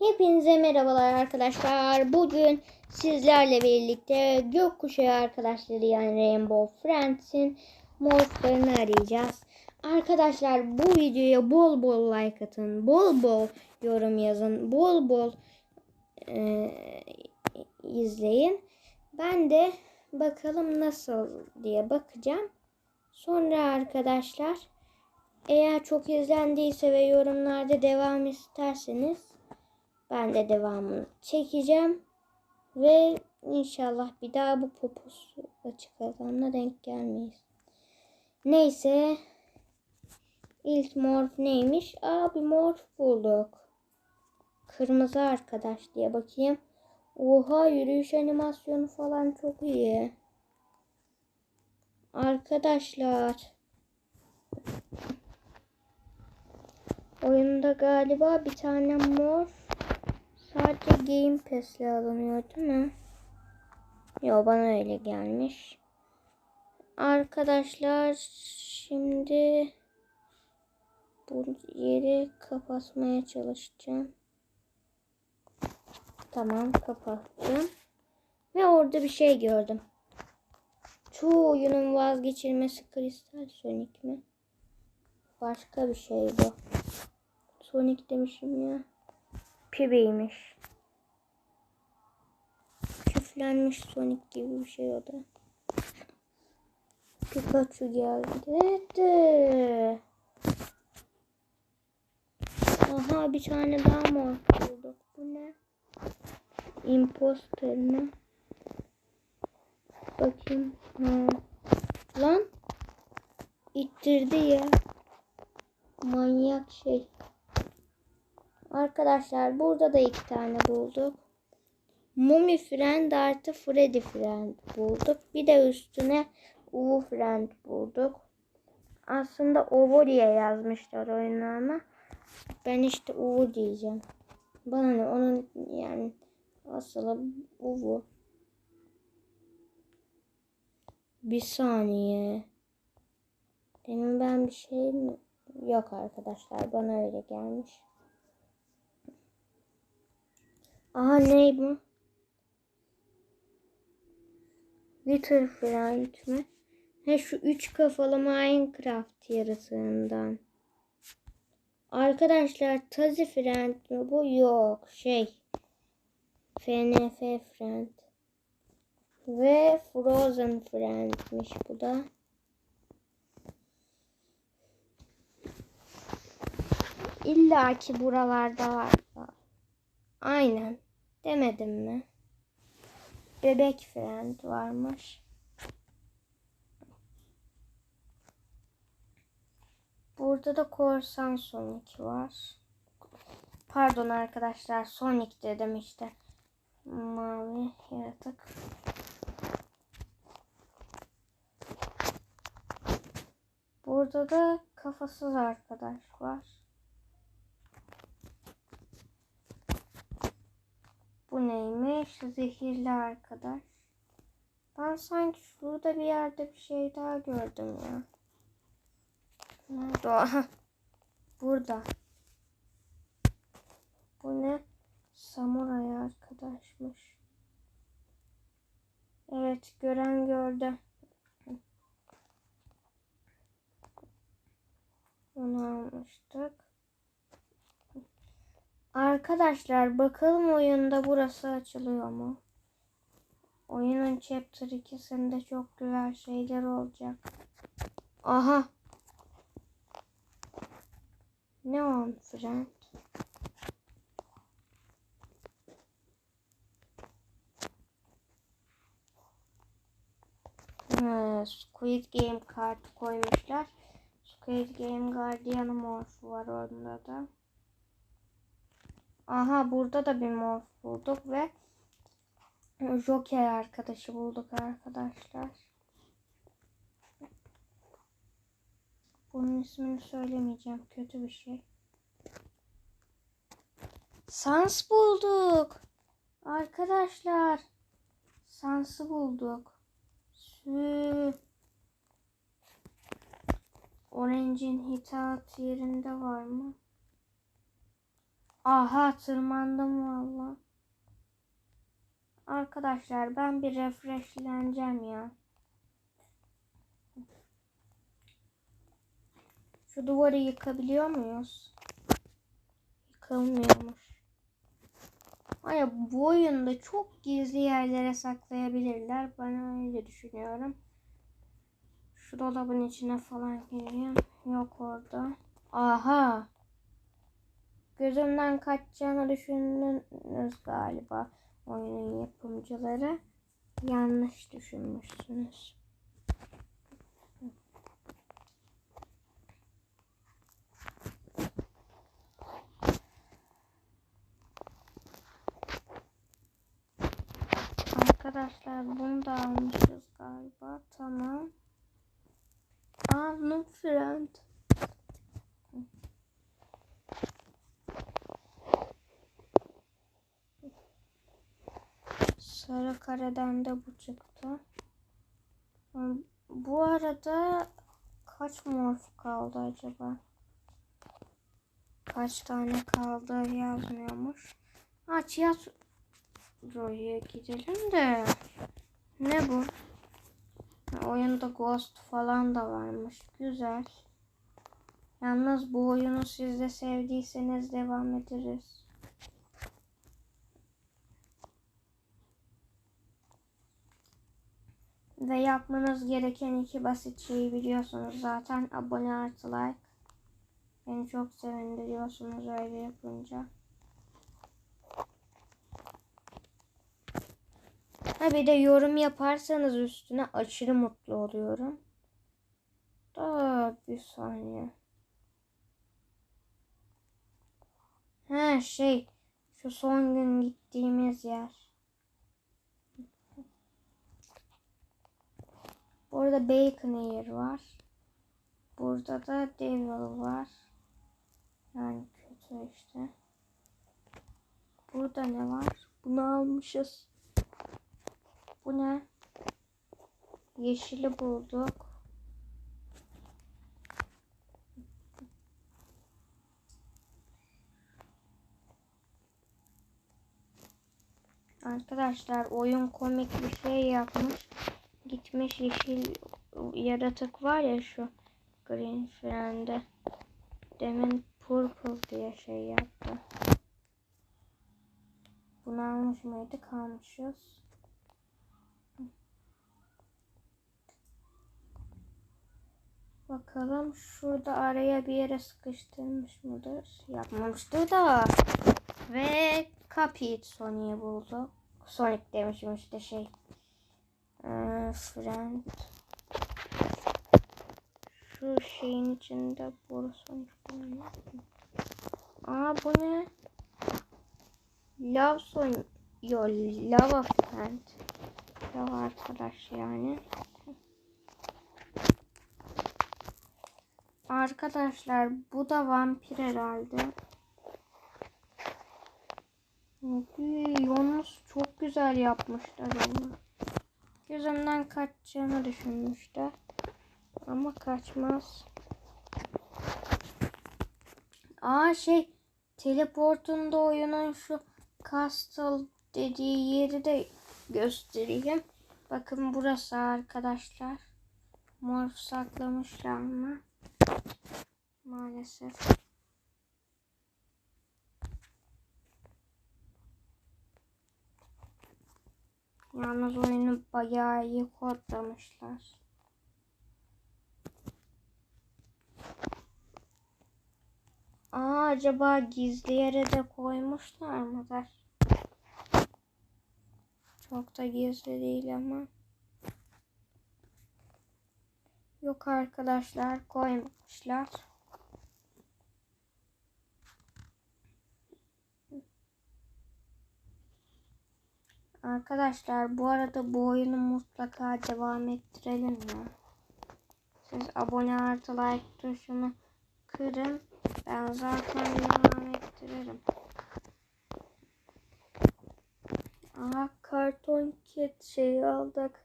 Hepinize merhabalar arkadaşlar. Bugün sizlerle birlikte gökkuşağı arkadaşları yani Rainbow Friends'in morphlarını arayacağız. Arkadaşlar bu videoya bol bol like atın. Bol bol yorum yazın. Bol bol e, izleyin. Ben de bakalım nasıl diye bakacağım. Sonra arkadaşlar eğer çok izlendiyse ve yorumlarda devam isterseniz ben de devamını çekeceğim. Ve inşallah bir daha bu poposu açık alanla denk gelmeyiz. Neyse. İlk morf neymiş? Aa bir morf bulduk. Kırmızı arkadaş diye bakayım. Oha yürüyüş animasyonu falan çok iyi. Arkadaşlar. Oyunda galiba bir tane morf sadece Game Pass'le alınıyor değil mi? Yo bana öyle gelmiş. Arkadaşlar şimdi bu yeri kapatmaya çalışacağım. Tamam kapattım. Ve orada bir şey gördüm. Çoğu oyunun vazgeçilmesi Kristal Sonic mi? Başka bir şey bu. Sonic demişim ya. Pibi'ymiş. Küflenmiş Sonic gibi bir şey o da. Pikachu geldi. Aha bir tane daha mor bulduk. Bu ne? Imposter mi? Bakayım. Ha. Lan. İttirdi ya. Manyak şey. Arkadaşlar burada da iki tane bulduk. Mummy Friend artı Freddy Friend bulduk. Bir de üstüne Uwu Friend bulduk. Aslında Uwu diye yazmışlar oyuna ama ben işte Uwu diyeceğim. Bana ne onun yani aslı Uwu. Bir saniye. Demin ben bir şey mi? Yok arkadaşlar bana öyle gelmiş. Aha ne bu? Little Friend mi? He şu üç kafalı Minecraft yarısından. Arkadaşlar Tazi Friend mi bu? Yok şey. FNF Friend. Ve Frozen Friend'miş bu da. İlla ki buralarda var. Aynen. Demedim mi? Bebek friend varmış. Burada da korsan Sonic var. Pardon arkadaşlar Sonic dedim işte. Mavi yaratık. Burada da kafasız arkadaş var. Bu neymiş? Zehirli arkadaş. Ben sanki şurada bir yerde bir şey daha gördüm ya. Nerede. Burada. Bu ne? Samuray arkadaşmış. Evet gören gördü. Onu almıştık. Arkadaşlar bakalım oyunda burası açılıyor mu? Oyunun chapter 2'sinde çok güzel şeyler olacak. Aha. Ne on friend? Ha, Squid Game kartı koymuşlar. Squid Game Guardian morphu var onda da. Aha burada da bir morf bulduk ve Joker arkadaşı bulduk arkadaşlar. Bunun ismini söylemeyeceğim. Kötü bir şey. Sans bulduk. Arkadaşlar. Sans'ı bulduk. Sü. Orange'in hitat yerinde var mı? Aha tırmandım valla. Arkadaşlar ben bir refreshleneceğim ya. Şu duvarı yıkabiliyor muyuz? Yıkılmıyormuş. Ay bu oyunda çok gizli yerlere saklayabilirler. Ben öyle düşünüyorum. Şu dolabın içine falan gireyim. Yok orada. Aha. Gözümden kaçacağını düşündünüz galiba oyunun yapımcıları. Yanlış düşünmüşsünüz. Arkadaşlar bunu da almışız galiba. Tamam. Aa, Noob Friend. Kareden de bu çıktı. Bu arada kaç morf kaldı acaba? Kaç tane kaldı yazmıyormuş. Ha tiyatroya gidelim de. Ne bu? Oyunda Ghost falan da varmış. Güzel. Yalnız bu oyunu siz de sevdiyseniz devam ederiz. Ve yapmanız gereken iki basit şeyi biliyorsunuz zaten. Abone artı like. Beni çok sevindiriyorsunuz öyle yapınca. Ha bir de yorum yaparsanız üstüne aşırı mutlu oluyorum. Da bir saniye. Ha şey şu son gün gittiğimiz yer. Burada Bacon Ear var. Burada da Devil var. Yani kötü işte. Burada ne var? Bunu almışız. Bu ne? Yeşili bulduk. Arkadaşlar oyun komik bir şey yapmış. Gitmiş yeşil yaratık var ya şu Green Friend'e. Demin purple diye şey yaptı. Bunu almış mıydık? Almışız. Bakalım şurada araya bir yere sıkıştırmış mıdır? Yapmamıştır da. Ve Cuphead Sonic'i buldu. Sonic demişim işte şey. Friend. Şu şeyin içinde boru Sonic bulunuyor. Aa bu ne? Love Sonic. Yo Lava Friend. Lava arkadaş yani. Arkadaşlar bu da vampir herhalde. Yalnız çok güzel yapmışlar onu. Gözümden kaçacağını düşünmüşler. Ama kaçmaz. Aa şey teleportunda oyunun şu castle dediği yeri de göstereyim. Bakın burası arkadaşlar. Morf saklamışlar mı? Maalesef. Yalnız oyunu bayağı iyi kodlamışlar. Aa, acaba gizli yere de koymuşlar mıdır? Çok da gizli değil ama. Yok arkadaşlar koymuşlar. Arkadaşlar bu arada bu oyunu mutlaka devam ettirelim ya. Siz abone artı like tuşunu kırın. Ben zaten devam ettiririm. Aha karton kit şeyi aldık.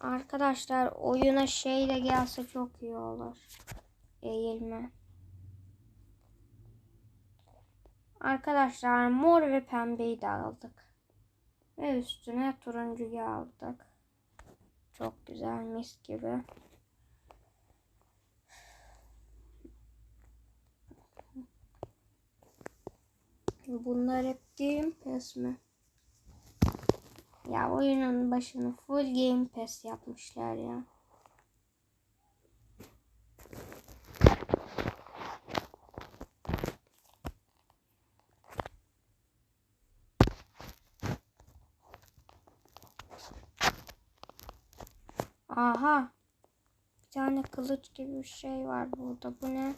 Arkadaşlar oyuna şey de gelse çok iyi olur. Eğilme. Arkadaşlar mor ve pembeyi de aldık. Ve üstüne turuncuyu aldık. Çok güzel mis gibi. Bunlar hep Game Pass mi? Ya oyunun başını full Game Pass yapmışlar ya. Aha. Bir tane kılıç gibi bir şey var burada. Bu ne?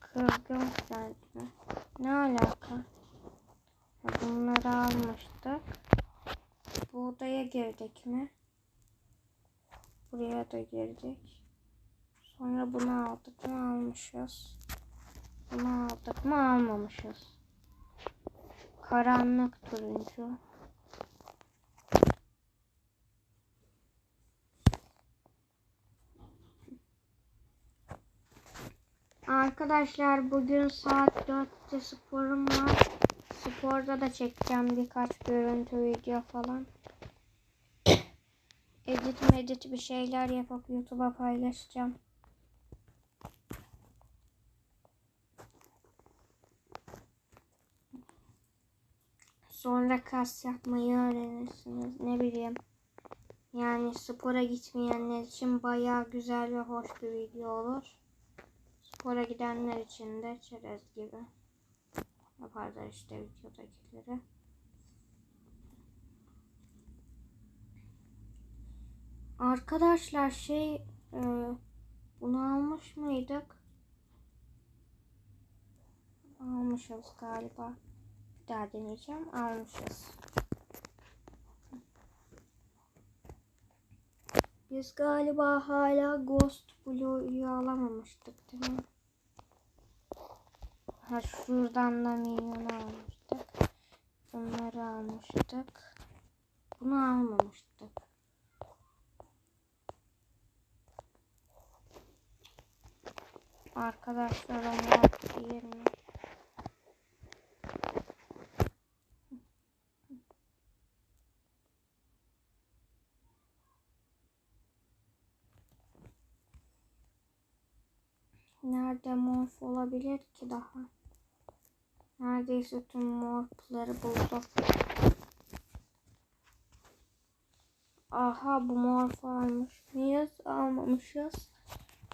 Kırgın frent mi? Ne alaka? Bunları almıştık. Bu odaya girdik mi? Buraya da girdik. Sonra bunu aldık mı almışız. Bunu aldık mı almamışız. Karanlık turuncu. Arkadaşlar bugün saat 4'te sporum var. Sporda da çekeceğim birkaç görüntü video falan. edit medit bir şeyler yapıp YouTube'a paylaşacağım. Sonra kas yapmayı öğrenirsiniz. Ne bileyim. Yani spora gitmeyenler için bayağı güzel ve hoş bir video olur. Spora gidenler için de çerez gibi yaparlar işte videodakileri. Arkadaşlar şey e, bunu almış mıydık? Almışız galiba. Bir daha deneyeceğim. Almışız. Biz galiba hala Ghost Blue'yu alamamıştık değil mi? Ha şuradan da minyonu almıştık. Bunları almıştık. Bunu almamıştık. Arkadaşlar onlar değil mi? Nerede morf daha? Neredeyse tüm morfları buldum. Aha bu morf almış mıyız? Almamışız.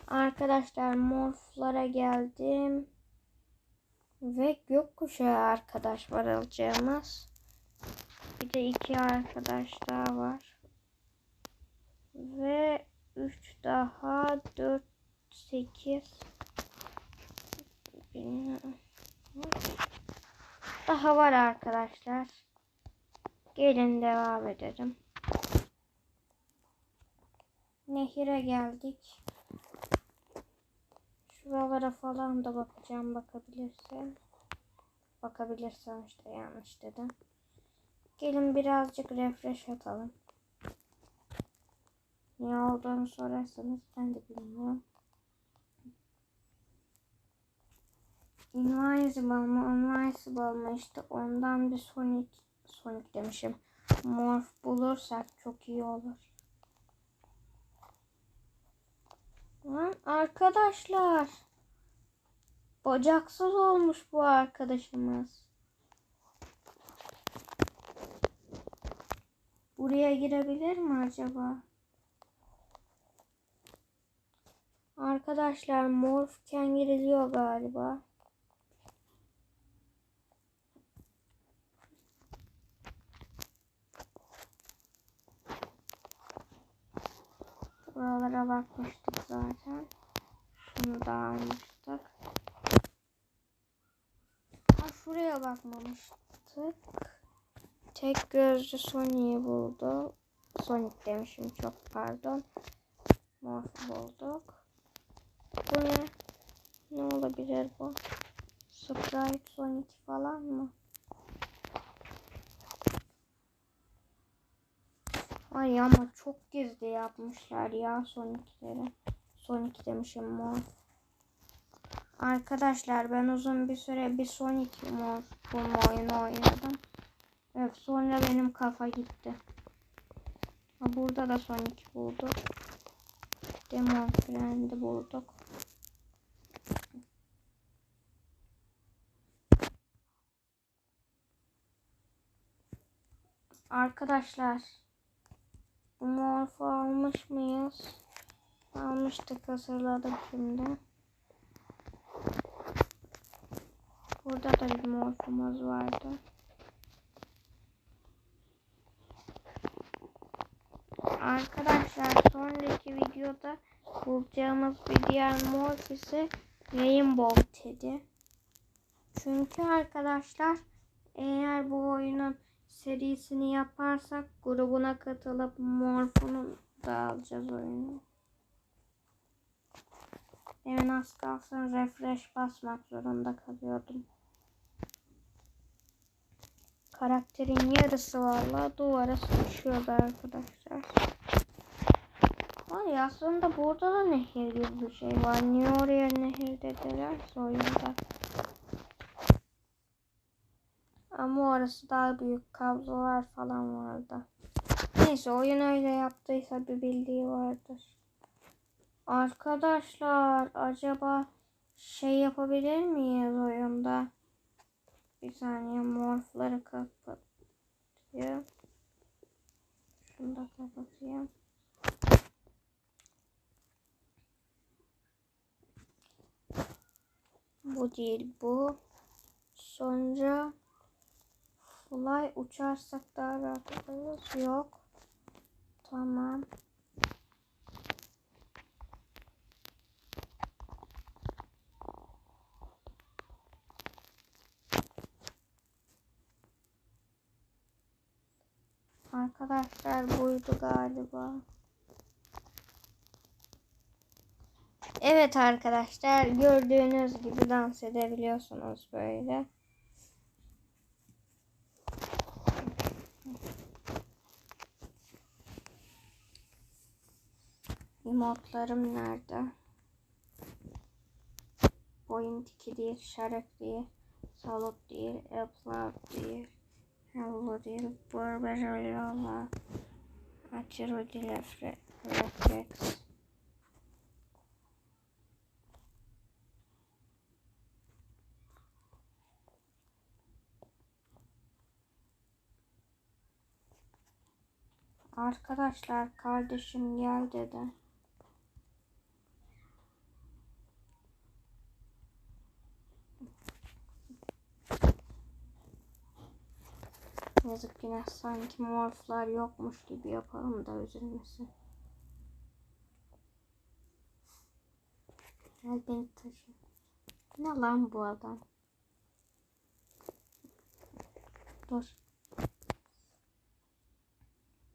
Arkadaşlar morflara geldim. Ve gökkuşağı arkadaş var alacağımız. Bir de iki arkadaş daha var. Ve üç daha dört sekiz. Daha var arkadaşlar. Gelin devam edelim. Nehire geldik. Şuralara falan da bakacağım bakabilirsem. Bakabilirsem işte yanlış dedim. Gelin birazcık refresh atalım. Niye olduğunu sorarsanız ben de bilmiyorum. Invisible mı? Invisible mı? İşte ondan bir Sonic Sonic demişim. Morph bulursak çok iyi olur. Lan arkadaşlar. Bacaksız olmuş bu arkadaşımız. Buraya girebilir mi acaba? Arkadaşlar morfken giriliyor galiba. Buralara bakmıştık zaten. Şunu da almıştık. Ha şuraya bakmamıştık. Tek gözlü Sonic'i buldu. Sonic demişim çok pardon. Morph bulduk. Bu ne? Ne olabilir bu? Sprite Sonic falan mı? Ay ama çok gizli yapmışlar ya Sonic'leri. Sonic demişim mor. Arkadaşlar ben uzun bir süre bir Sonic bulma oyunu oynadım. Evet sonra benim kafa gitti. Ha, burada da Sonic bulduk. Demon Friend'i bulduk. Arkadaşlar bu morfu almış mıyız? Almıştık hazırladım şimdi. Burada da bir morfumuz vardı. Arkadaşlar sonraki videoda bulacağımız bir diğer morf ise Rainbow Teddy. Çünkü arkadaşlar eğer bu oyunun serisini yaparsak grubuna katılıp morfunu da alacağız oyunu. Demin az kalsın refresh basmak zorunda kalıyordum. Karakterin yarısı valla duvara sıkışıyordu arkadaşlar. Ay aslında burada da nehir gibi bir şey var. Niye oraya nehir dediler oyunda. Ama orası daha büyük kablolar falan vardı. Neyse oyun öyle yaptıysa bir bildiği vardır. Arkadaşlar acaba şey yapabilir miyiz oyunda? Bir saniye morfları kapatayım. Şunu da kapatayım. Bu değil bu. Sonra fly uçarsak daha rahat oluruz. Yok. Tamam. Arkadaşlar buydu galiba. Evet arkadaşlar gördüğünüz gibi dans edebiliyorsunuz böyle. Emotlarım nerede? Point 2 değil, şarap değil, salut değil, apple değil, hello değil, barbarella, açırı değil, reflex. Arkadaşlar kardeşim gel dedi. Yazık yine sanki morflar yokmuş gibi yapalım da üzülmesin. Gel beni taşı. Ne lan bu adam? Dur.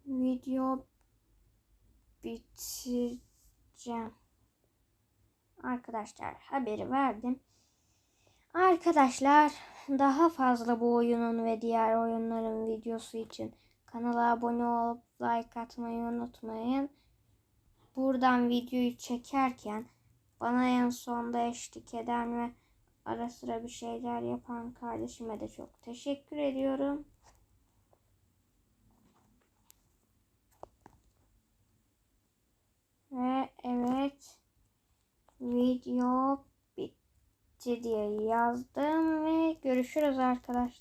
Video bitireceğim. Arkadaşlar haberi verdim. Arkadaşlar daha fazla bu oyunun ve diğer oyunların videosu için kanala abone olup like atmayı unutmayın. Buradan videoyu çekerken bana en sonda eşlik eden ve ara sıra bir şeyler yapan kardeşime de çok teşekkür ediyorum. Ve evet video bitti diye yazdım ve görüşürüz arkadaşlar.